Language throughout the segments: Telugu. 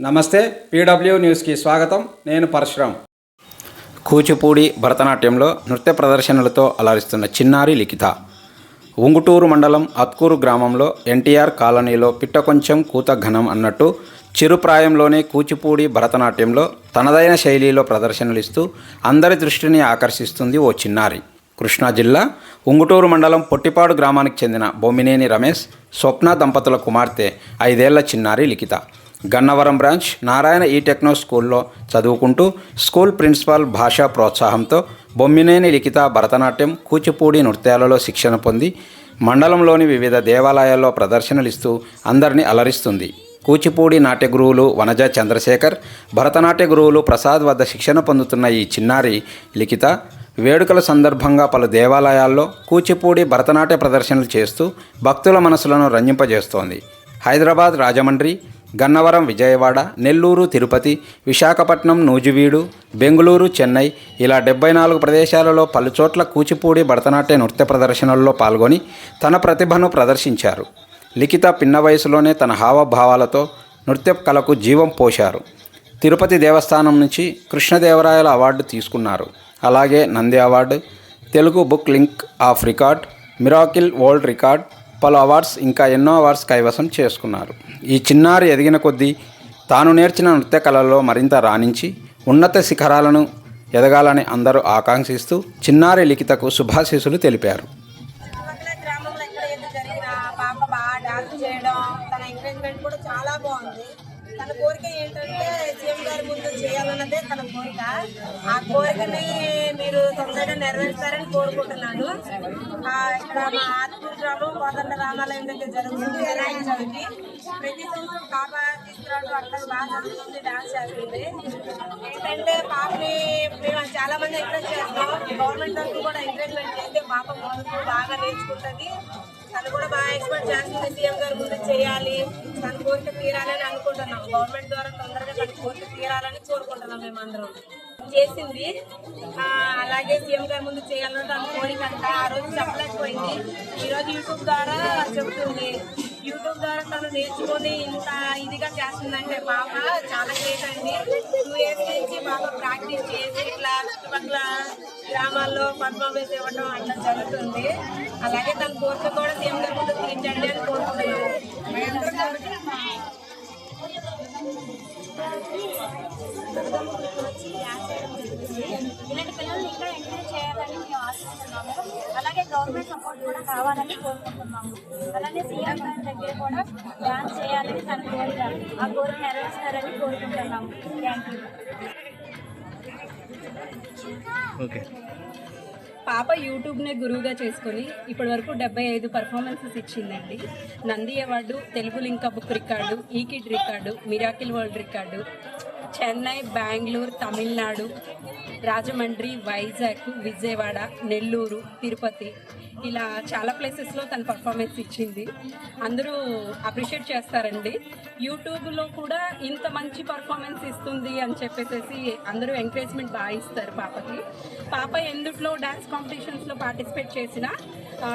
నమస్తే పీడబ్ల్యూ న్యూస్కి స్వాగతం. నేను పరశురామ్ కూచిపూడి భరతనాట్యంలో నృత్య ప్రదర్శనలతో అలరిస్తున్న చిన్నారి లిఖిత. ఉంగుటూరు మండలం అత్కూరు గ్రామంలో ఎన్టీఆర్ కాలనీలో పిట్ట కొంచెం కూత ఘనం అన్నట్టు చిరుప్రాయంలోనే కూచిపూడి భరతనాట్యంలో తనదైన శైలిలో ప్రదర్శనలు ఇస్తూ అందరి దృష్టిని ఆకర్షిస్తుంది ఓ చిన్నారి. కృష్ణా జిల్లా ఉంగుటూరు మండలం పొట్టిపాడు గ్రామానికి చెందిన బొమ్మినేని రమేష్ స్వప్న దంపతుల కుమార్తె ఐదేళ్ళ చిన్నారి లిఖిత. గన్నవరం బ్రాంచ్ నారాయణ ఈ టెక్నో స్కూల్లో చదువుకుంటూ స్కూల్ ప్రిన్సిపాల్ భాషా ప్రోత్సాహంతో బొమ్మినేని లిఖిత భరతనాట్యం కూచిపూడి నృత్యాలలో శిక్షణ పొంది మండలంలోని వివిధ దేవాలయాల్లో ప్రదర్శనలు ఇస్తూ అందరినీ అలరిస్తుంది. కూచిపూడి నాట్య గురువులు వనజ చంద్రశేఖర్ భరతనాట్య గురువులు ప్రసాద్ వద్ద శిక్షణ పొందుతున్న ఈ చిన్నారి లిఖిత వేడుకల సందర్భంగా పలు దేవాలయాల్లో కూచిపూడి భరతనాట్య ప్రదర్శనలు చేస్తూ భక్తుల మనసులను రంజింపజేస్తోంది. హైదరాబాద్ రాజమండ్రి గన్నవరం విజయవాడ నెల్లూరు తిరుపతి విశాఖపట్నం నూజివీడు బెంగళూరు చెన్నై ఇలా డెబ్బై నాలుగు ప్రదేశాలలో పలుచోట్ల కూచిపూడి భరతనాట్య నృత్య ప్రదర్శనల్లో పాల్గొని తన ప్రతిభను ప్రదర్శించారు. లిఖిత పిన్న వయసులోనే తన హావభావాలతో నృత్య కళకు జీవం పోశారు. తిరుపతి దేవస్థానం నుంచి కృష్ణదేవరాయల అవార్డు తీసుకున్నారు. అలాగే Nandi award Telugu book link of record miracle world record పలు అవార్డ్స్ ఇంకా ఎన్నో అవార్డ్స్ కైవసం చేసుకున్నారు. ఈ చిన్నారి ఎదిగిన కొద్దీ తాను నేర్చిన నృత్య కళల్లో మరింత రాణించి ఉన్నత శిఖరాలను ఎదగాలని అందరూ ఆకాంక్షిస్తూ చిన్నారి లిఖితకు శుభాశీసులు తెలిపారు. చేయడం తన ఎంకరేజ్మెంట్ కూడా చాలా బాగుంది. తన కోరిక ఏంటంటే సీఎం గారి ముందు చేయాలన్నదే తన కోరిక. ఆ కోరికని మీరు తొందరగా నెరవేరుస్తారని కోరుకుంటున్నాను. ఇక్కడ మా ఆత్మూరు కోదండ రామాలయం దగ్గర జరుగుతుంది. వినాయక చవితి ప్రతి సంవత్సరం పాప తీసుకురావడం అక్కడ బాగా జరుగుతుంది డాన్స్ చేస్తుంది. ఏంటంటే పాపని మేము చాలా మంది ఎంకరేజ్ చేస్తాం. గవర్నమెంట్ వరకు కూడా ఎంకరేజ్మెంట్ చేస్తే పాప ముందుకు బాగా నేర్చుకుంటుంది. తను కూడా బాగా ఎక్స్పెక్ట్ చేస్తుంది సీఎం గారు ముందు చేయాలి. తన కోరిక తీరాలని అనుకుంటున్నాం. గవర్నమెంట్ ద్వారా తొందరగా తన కోరిక తీరాలని కోరుకుంటున్నాం మేమందరం. చేసింది. అలాగే సీఎం గారి ముందు చేయాలని తన కోరిక అంట. ఆ రోజు చెప్పలేకపోయింది. ఈరోజు యూట్యూబ్ ద్వారా చెప్తుంది. యూట్యూబ్ ద్వారా తను నేర్చుకొని ఇంత ఇదిగా చేస్తుందంటే పాప చాలా గ్రేట్ అండి. టూ ఇయర్స్ నుంచి పాప ప్రాక్టీస్ చేసి ఇట్లా చుట్టుపక్కల గ్రామాల్లో పర్ఫార్మెన్స్ ఇవ్వడం అట్లా జరుగుతుంది. అలాగే తన కోరిక కూడా సీఎం గారి ముందు తీర్చండి అని కోరుకుంటున్నాను ఇలాంటి పిల్లల్ని ఇంకా ఎంకరేజ్ చేయాలని మేము ఆశిస్తున్నాము అలాగే గవర్నమెంట్ సపోర్ట్ కూడా కావాలని కోరుకుంటున్నాము అలాగే సీఎం గారి దగ్గర కూడా డాన్స్ చేయాలని తన కోరిక ఆ కోరిక నెరవేరుస్తారని కోరుకుంటున్నాము థ్యాంక్ యూ ఓకే పాప యూట్యూబ్నే గురువుగా చేసుకొని ఇప్పటి వరకు డెబ్బై ఐదు performances ఇచ్చిందండి. Nandi award Telugu link book record ఈకిడ్ record miracle world record Chennai Bengaluru Tamil Nadu Rajahmundry Vizag Vijayawada Nellore Tirupati ఇలా చాలా ప్లేసెస్లో తన పర్ఫార్మెన్స్ ఇచ్చింది. అందరూ అప్రిషియేట్ చేస్తారండి. యూట్యూబ్లో కూడా ఇంత మంచి పర్ఫార్మెన్స్ ఇస్తుంది అని చెప్పేసి అందరూ ఎంకరేజ్మెంట్ బాగా ఇస్తారు పాపకి. పాప ఎందుట్లో డ్యాన్స్ కాంపిటీషన్స్లో పార్టిసిపేట్ చేసినా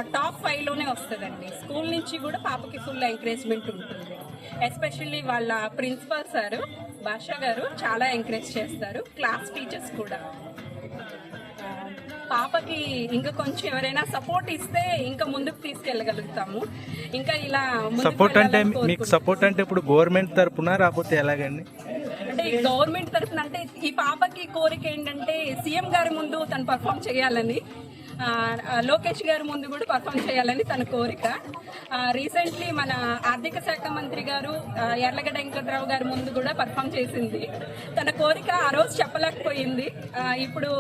టాప్ ఫైవ్లోనే వస్తుందండి. స్కూల్ నుంచి కూడా పాపకి ఫుల్ ఎంకరేజ్మెంట్ ఉంటుంది. ఎస్పెషల్లీ వాళ్ళ ప్రిన్సిపల్ సారు భాష గారు చాలా ఎంకరేజ్ చేస్తారు. క్లాస్ టీచర్స్ కూడా. పాపకి ఇంకా కొంచెం ఎవరైనా సపోర్ట్ ఇస్తే ఇంకా ముందుకు తీసుకెళ్ళగలుగుతాము. ఇంకా ఇలా సపోర్ట్ అంటే మీకు. సపోర్ట్ అంటే ఇప్పుడు గవర్నమెంట్ తరపున రాకపోతే ఎలాగండి? అంటే గవర్నమెంట్ తరఫున అంటే ఈ పాపకి కోరిక ఏంటంటే సీఎం గారి ముందు తను పర్ఫామ్ చేయాలని. లోకేష్ గారి ముందు కూడా పర్ఫామ్ చేయాలని తన కోరిక. రీసెంట్లీ మన ఆర్థిక శాఖ మంత్రి గారు ఎర్లగడ్డ వెంకట్రావు గారి ముందు కూడా పర్ఫామ్ చేసింది. తన కోరిక ఆ రోజు చెప్పలేకపోయింది. ఇప్పుడు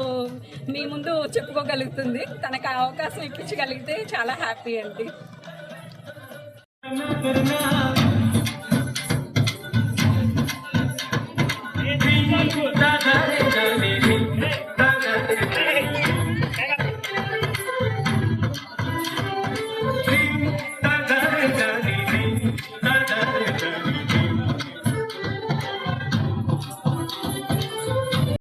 మీ ముందు చెప్పుకోగలుగుతుంది. తనకు అవకాశం ఇప్పించగలిగితే చాలా హ్యాపీ అండి.